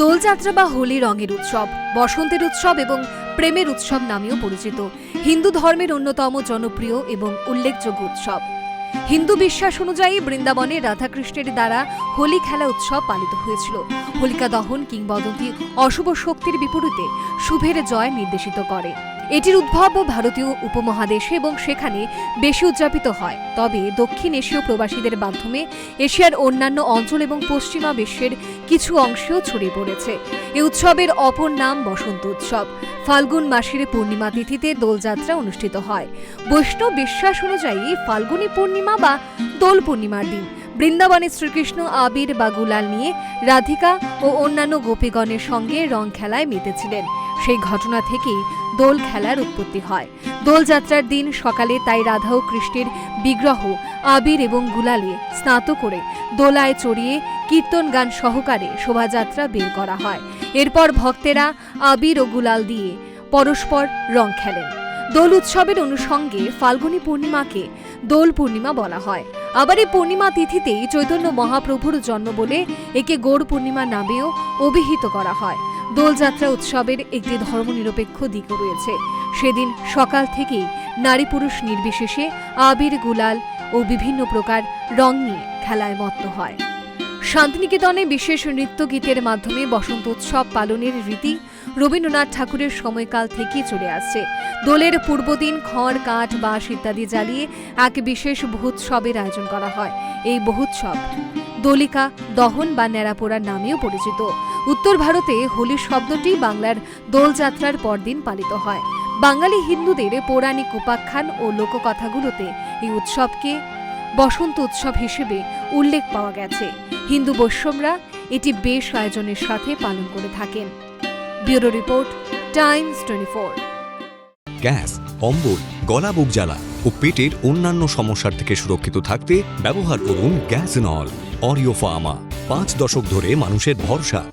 দোলযাত্রা বা হোলি রঙের উৎসব, বসন্তের উৎসব এবং প্রেমের উৎসব নামেও পরিচিত। হিন্দু ধর্মের অন্যতম জনপ্রিয় এবং উল্লেখযোগ্য উৎসব। হিন্দু বিশ্বাস অনুযায়ী বৃন্দাবনে রাধাকৃষ্ণের দ্বারা হোলি খেলা উৎসব পালিত হয়েছিল। হোলিকা দহন কিংবদন্তি অশুভ শক্তির বিপরীতে শুভের জয় নির্দেশিত করে। এটির উদ্ভব ভারতীয় উপমহাদেশে এবং সেখানে বেশি উদযাপিত হয়। তবে দক্ষিণ এশীয় প্রবাসীদের মাধ্যমে এশিয়ার অন্যান্য অঞ্চল এবং পশ্চিমা বিশ্বের কিছু অংশেও ছড়িয়ে পড়েছে। এই উৎসবের অপর নাম বসন্ত উৎসব। ফাল্গুন মাসের পূর্ণিমা তিথিতে দোলযাত্রা অনুষ্ঠিত হয়। বৈষ্ণব বিশ্বাস অনুযায়ী ফাল্গুনী পূর্ণিমা বা দোল পূর্ণিমার দিন। বৃন্দাবনে শ্রীকৃষ্ণ আবির বা গুলাল নিয়ে রাধিকা ও অন্যান্য গোপীগণের সঙ্গে রং খেলায় মেতেছিলেন। সেই ঘটনা থেকেই দোল খেলার উৎপত্তি হয়। দোলযাত্রার দিন সকালে তাই রাধা ও কৃষ্ণের বিগ্রহ, আবির এবং গুলালে স্নাত করে দোলায় চড়িয়ে কীর্তন গান সহকারে শোভাযাত্রা বের করা হয়। এরপর ভক্তেরা আবির ও গুলাল দিয়ে পরস্পর রং খেলেন। দোল উৎসবের অনুষঙ্গে ফাল্গুনী পূর্ণিমাকে দোল পূর্ণিমা বলা হয়। আবার এই পূর্ণিমা তিথিতেই চৈতন্য মহাপ্রভুর জন্ম বলে একে গৌড় পূর্ণিমা নামেও অভিহিত করা হয়। দোলযাত্রা উৎসবের একটি ধর্মনিরপেক্ষ দিকও রয়েছে। সেদিন সকাল থেকেই নারী পুরুষ নির্বিশেষে আবির, গুলাল ও বিভিন্ন প্রকার রং নিয়ে খেলায় মত্ত হয়। শান্তিনিকেতনে বিশেষ নৃত্য গীতের মাধ্যমে বসন্ত উৎসব পালনের রীতি রবীন্দ্রনাথ ঠাকুরের সময়কাল থেকেই চলে আসছে। দোলের পূর্বদিন খড়, কাঠ, বাঁশ ইত্যাদি জ্বালিয়ে এক বিশেষ বহুৎসবের আয়োজন করা হয়। এই বহুৎসব দোলিকা, দহন বা ন্যাড়াপোড়ার নামেও পরিচিত। উত্তর ভারতে হোলি শব্দটি বাংলার দোলযাত্রার পরদিন পালিত হয়। বাঙালি হিন্দুদের পৌরাণিক উপাখ্যান ও লোককথাগুলোতে এই উৎসবকে বসন্ত উৎসব হিসেবে উল্লেখ পাওয়া গেছে। হিন্দু বৈষ্ণবরা এটি বেশ আয়োজনের সাথে পালন করে থাকেন। Bureau report, Times twenty four. Gas অম্বল গলা বুক জ্বালা ও পেটের অন্যান্য সমস্যার থেকে সুরক্ষিত থাকতে ব্যবহার করুন গ্যাস নল অরিও ফার্মা। পাঁচ দশক ধরে মানুষের ভরসা।